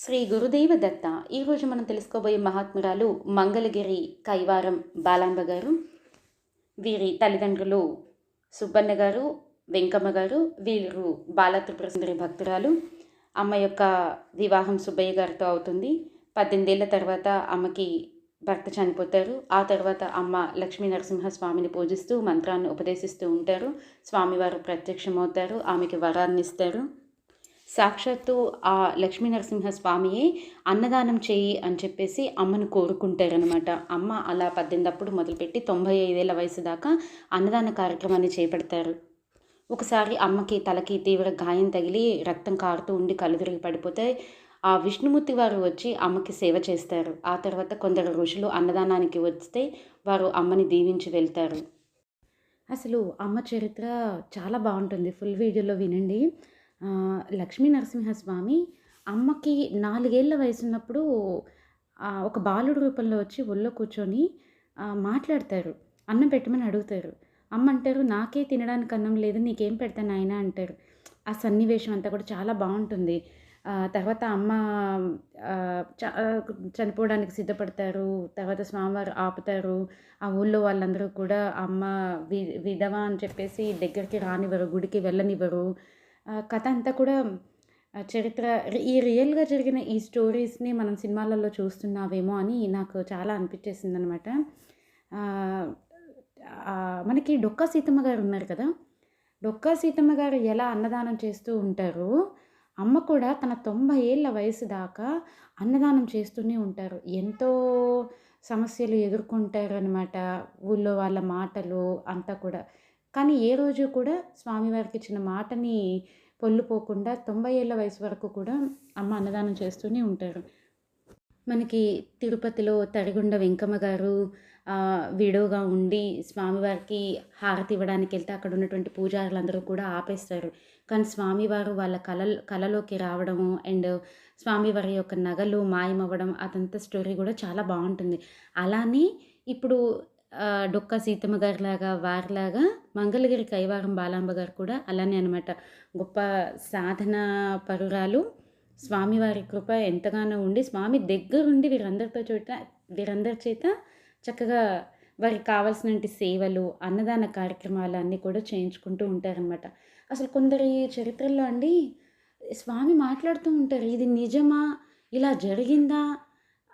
శ్రీ గురుదేవ దత్త. ఈరోజు మనం తెలుసుకోబోయే మహాత్మురాలు మంగళగిరి కైవారం బాలాంబ గారు వీరి తల్లిదండ్రులు సుబ్బన్న గారు వెంకమ్మ గారు వీరు బాలత్రిపురసుందరి భక్తురాలు. అమ్మ యొక్క వివాహం సుబ్బయ్య గారితో అవుతుంది. పద్దెనిమిదేళ్ళ తర్వాత అమ్మకి భర్త చనిపోతారు. ఆ తర్వాత అమ్మ లక్ష్మీ నరసింహ స్వామిని పూజిస్తూ మంత్రాన్ని ఉపదేశిస్తూ ఉంటారు. స్వామివారు ప్రత్యక్షమవుతారు. ఆమెకి వరాన్ని ఇస్తారు. సాక్షాత్తు ఆ లక్ష్మీనరసింహ స్వామియే అన్నదానం చేయి అని చెప్పేసి అమ్మను కోరుకుంటారనమాట అమ్మ అలా పద్దెనిమిదప్పుడు మొదలుపెట్టి తొంభై ఐదేళ్ళ వయసు దాకా అన్నదాన కార్యక్రమాన్ని చేపడతారు. ఒకసారి అమ్మకి తలకి తీవ్ర గాయం తగిలి రక్తం కారుతూ ఉండి కళ్ళు తిరిగి పడిపోతే ఆ విష్ణుమూర్తి వారు వచ్చి అమ్మకి సేవ చేస్తారు. ఆ తర్వాత కొందరు ఋషులు అన్నదానానికి వస్తే వారు అమ్మని దీవించి వెళ్తారు. అసలు అమ్మ చరిత్ర చాలా బాగుంటుంది. ఫుల్ వీడియోలో వినండి. లక్ష్మీ నరసింహస్వామి అమ్మకి నాలుగేళ్ళ వయసు ఉన్నప్పుడు ఒక బాలుడు రూపంలో వచ్చి ఒళ్ళో కూర్చొని మాట్లాడతారు. అన్నం పెట్టమని అడుగుతారు. అమ్మ అంటారు నాకే తినడానికి అన్నం లేదు నీకేం పెడతాను ఆయన అంటారు. ఆ సన్నివేశం అంతా కూడా చాలా బాగుంటుంది. తర్వాత అమ్మ చ- చనిపోవడానికి సిద్ధపడతారు. తర్వాత స్వామివారు ఆపుతారు. ఆ ఊళ్ళో వాళ్ళందరూ కూడా అమ్మ వి విధవ అని చెప్పేసి దగ్గరికి రానివ్వరు గుడికి వెళ్ళనివ్వరు. కథ అంతా కూడా చరిత్ర ఈ రియల్గా జరిగిన ఈ స్టోరీస్ని మనం సినిమాలలో చూస్తున్నావేమో అని నాకు చాలా అనిపించేసింది అనమాట మనకి డొక్కా సీతమ్మ గారు ఉన్నారు కదా? డొక్కా సీతమ్మ గారు ఎలా అన్నదానం చేస్తూ ఉంటారు అమ్మ కూడా తన తొంభై ఏళ్ళ వయసు దాకా అన్నదానం చేస్తూనే ఉంటారు. ఎంతో సమస్యలు ఎదుర్కొంటారు అనమాట ఊళ్ళో వాళ్ళ మాటలు అంతా కూడా. కానీ ఏ రోజు కూడా స్వామివారికి ఇచ్చిన మాటని పొల్లుపోకుండా తొంభై ఏళ్ళ వయసు వరకు కూడా అమ్మ అన్నదానం చేస్తూనే ఉంటారు. మనకి తిరుపతిలో తడిగుండ వెంకమ్మ గారు విడోగా ఉండి స్వామివారికి హారతి ఇవ్వడానికి వెళ్తే అక్కడ ఉన్నటువంటి పూజారులందరూ కూడా ఆపేస్తారు. కానీ స్వామివారు వాళ్ళ కళ కళలోకి రావడము అండ్ స్వామివారి యొక్క నగలు మాయమవ్వడం అదంతా స్టోరీ కూడా చాలా బాగుంటుంది. అలానే ఇప్పుడు డొక్క సీతమ్మ గారిలాగా వారిలాగా మంగళగిరి కైవారం బాలాంబ గారు కూడా అలానే అనమాట గొప్ప సాధన పరురాలు. స్వామివారి కృప ఎంతగానో ఉండి స్వామి దగ్గరుండి వీరందరితో చోట వీరందరి చేత చక్కగా వారికి కావాల్సినటువంటి సేవలు అన్నదాన కార్యక్రమాలు అన్నీ కూడా చేయించుకుంటూ ఉంటారనమాట అసలు కొందరి చరిత్రల్లో అండి స్వామి మాట్లాడుతూ ఉంటారు ఇది నిజమా? ఇలా జరిగిందా?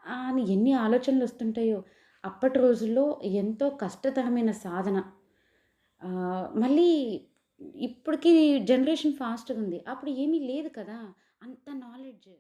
అని ఎన్ని ఆలోచనలు వస్తుంటాయో. అప్పటి రోజుల్లో ఎంతో కష్టతరమైన సాధన. మళ్ళీ ఇప్పటికీ జనరేషన్ ఫాస్ట్గా ఉంది. అప్పుడు ఏమీ లేదు కదా. అంత నాలెడ్జ్